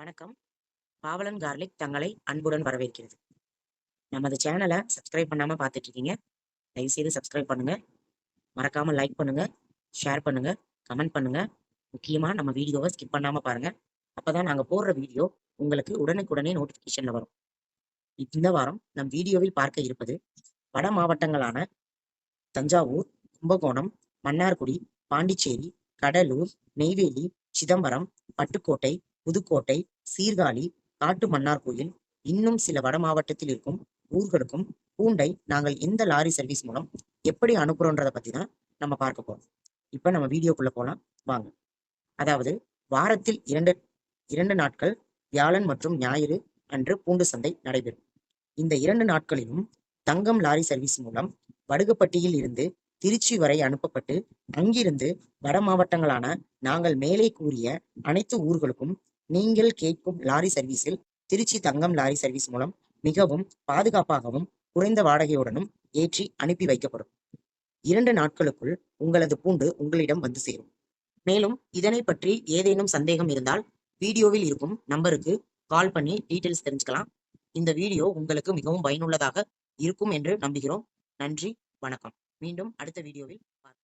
வணக்கம். பாவலன் கார்லிக் தங்களை அன்புடன் வரவேற்கிறது. நமது சேனலை சப்ஸ்கிரைப் பண்ணாமல் பார்த்துட்டு இருக்கீங்க தயவுசெய்து சப்ஸ்கிரைப் பண்ணுங்க. மறக்காமல் லைக் பண்ணுங்க ஷேர் பண்ணுங்க கமெண்ட் பண்ணுங்க. முக்கியமாக நம்ம வீடியோவை ஸ்கிப் பண்ணாம பாருங்க. அப்பதான் நாங்கள் போடுற வீடியோ உங்களுக்கு உடனுக்குடனே நோட்டிஃபிகேஷனில் வரும். இந்த வாரம் நம் வீடியோவில் பார்க்க இருப்பது வட மாவட்டங்களான தஞ்சாவூர் கும்பகோணம் மன்னார்குடி பாண்டிச்சேரி கடலூர் நெய்வேலி சிதம்பரம் பட்டுக்கோட்டை புதுக்கோட்டை சீர்காழி காட்டு மன்னார்கோயில் இன்னும் சில வட மாவட்டத்தில் இருக்கும் ஊர்களுக்கும் பூண்டை நாங்கள் எந்த லாரி சர்வீஸ் மூலம் எப்படி அனுப்புறோன்றதை பத்தி தான் நம்ம பார்க்க போறோம். இப்ப நம்ம வீடியோக்குள்ள போலாம். வாங்க. அதாவது வாரத்தில் இரண்டு இரண்டு நாட்கள் வியாழன் மற்றும் ஞாயிறு அன்று பூண்டு சந்தை நடைபெறும். இந்த இரண்டு நாட்களிலும் தங்கம் லாரி சர்வீஸ் மூலம் வடுகப்பட்டியில் இருந்து திருச்சி வரை அனுப்பப்பட்டு அங்கிருந்து வட மாவட்டங்களான நாங்கள் மேலே கூறிய அனைத்து ஊர்களுக்கும் நீங்கள் கேட்கும் லாரி சர்வீஸில் திருச்சி தங்கம் லாரி சர்வீஸ் மூலம் மிகவும் பாதுகாப்பாகவும் குறைந்த வாடகையுடனும் ஏற்றி அனுப்பி வைக்கப்படும். இரண்டு நாட்களுக்குள் உங்களது பூண்டு உங்களிடம் வந்து சேரும். மேலும் இதனை பற்றி ஏதேனும் சந்தேகம் இருந்தால் வீடியோவில் இருக்கும் நம்பருக்கு கால் பண்ணி டீட்டெயில்ஸ் தெரிஞ்சுக்கலாம். இந்த வீடியோ உங்களுக்கு மிகவும் பயனுள்ளதாக இருக்கும் என்று நம்புகிறோம். நன்றி வணக்கம். மீண்டும் அடுத்த வீடியோவில்